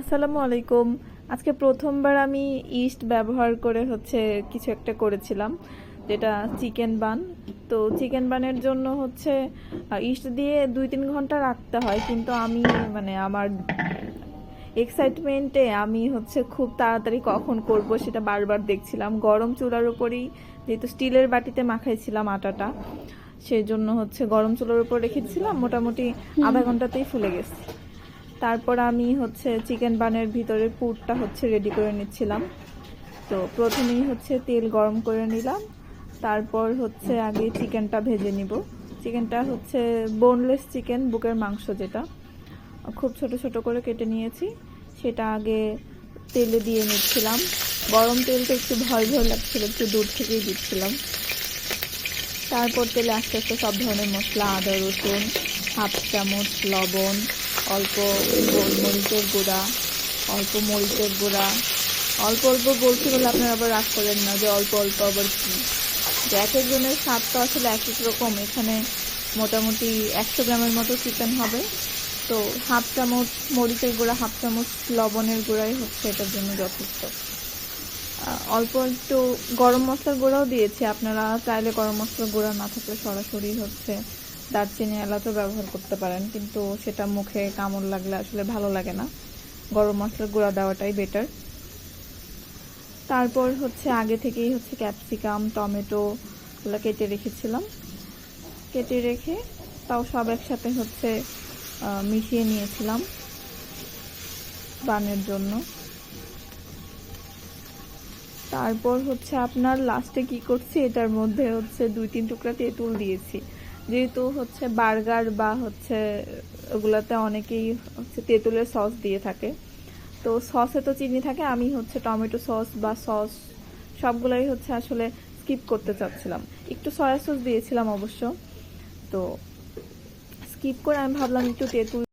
আসসালামু আলাইকুম। আজকে প্রথমবার আমি ইস্ট ব্যবহার করে হচ্ছে কিছু একটা করেছিলাম যেটা চিকেন বান। তো চিকেন বানের জন্য হচ্ছে ইস্ট দিয়ে দুই তিন ঘণ্টা রাখতে হয় কিন্তু আমি মানে আমার এক্সাইটমেন্টে আমি হচ্ছে খুব তাড়াতাড়ি কখন করব সেটা বারবার দেখছিলাম। গরম চুলার উপরেই যেহেতু স্টিলের বাটিতে মাখাইছিলাম আটাটা সেই জন্য হচ্ছে গরম চুলার উপর রেখেছিলাম। মোটামুটি আধা ঘন্টাতেই ফুলে গেছে। তারপর আমি হচ্ছে চিকেন বানের ভিতরে পুরটা হচ্ছে রেডি করে নিচ্ছিলাম। তো প্রথমেই হচ্ছে তেল গরম করে নিলাম, তারপর হচ্ছে আগে চিকেনটা ভেজে নিব। চিকেনটা হচ্ছে বোনলেস চিকেন, বুকের মাংস যেটা। খুব ছোট ছোট করে কেটে নিয়েছি, সেটা আগে তেলে দিয়ে নিচ্ছিলাম। গরম তেলটা একটু ভয় ভয় লাগছিল, একটু দূর থেকেই দিচ্ছিলাম। তারপর তেলে আস্তে আস্তে সব ধরনের মশলা, আদা রসুন, হাফ চামচ লবণ অল্প গোলমরিচের গুঁড়া, অল্প মরিচের গুঁড়া। অল্প অল্প বলতে বলে আপনারা আবার রাগ করেন না যে অল্প অল্প আবার কি? এক একজনের স্বাদ তো আসলে এক এক রকম। এখানে মোটামুটি একশো গ্রামের মতো চিকেন হবে। তো হাফ চামচ মরিচের গুঁড়া, হাফ চামচ লবণের গুঁড়াই হচ্ছে এটার জন্য যথেষ্ট। অল্প একটু গরম মশলার গুঁড়াও দিয়েছি। আপনারা চাইলে গরম মশলার গুঁড়া না থাকলে সরাসরি হচ্ছে দারচিনি এলাচও ব্যবহার করতে পারেন, কিন্তু সেটা মুখে কামড় লাগলে আসলে ভালো লাগে না। গরম মশলার গুঁড়া দেওয়াটাই বেটার তারপর হচ্ছে আগে থেকেই হচ্ছে ক্যাপসিকাম টমেটো এগুলো কেটে রেখেছিলাম। কেটে রেখে তাও সব একসাথে হচ্ছে মিশিয়ে নিয়েছিলাম বানের জন্য। তারপর হচ্ছে আপনার লাস্টে কি করছি, এটার মধ্যে হচ্ছে দুই তিন টুকরা তেঁতুল দিয়েছি। যেহেতু হচ্ছে বার্গার বা হচ্ছে ওগুলোতে অনেকেই হচ্ছে তেঁতুলের সস দিয়ে থাকে। তো সসে তো চিনি থাকে, আমি হচ্ছে টমেটো সস বা সস সবগুলোই হচ্ছে আসলে স্কিপ করতে চাচ্ছিলাম। একটু সয়া সস দিয়েছিলাম অবশ্য। তো স্কিপ করে আমি ভাবলাম একটু তেঁতুল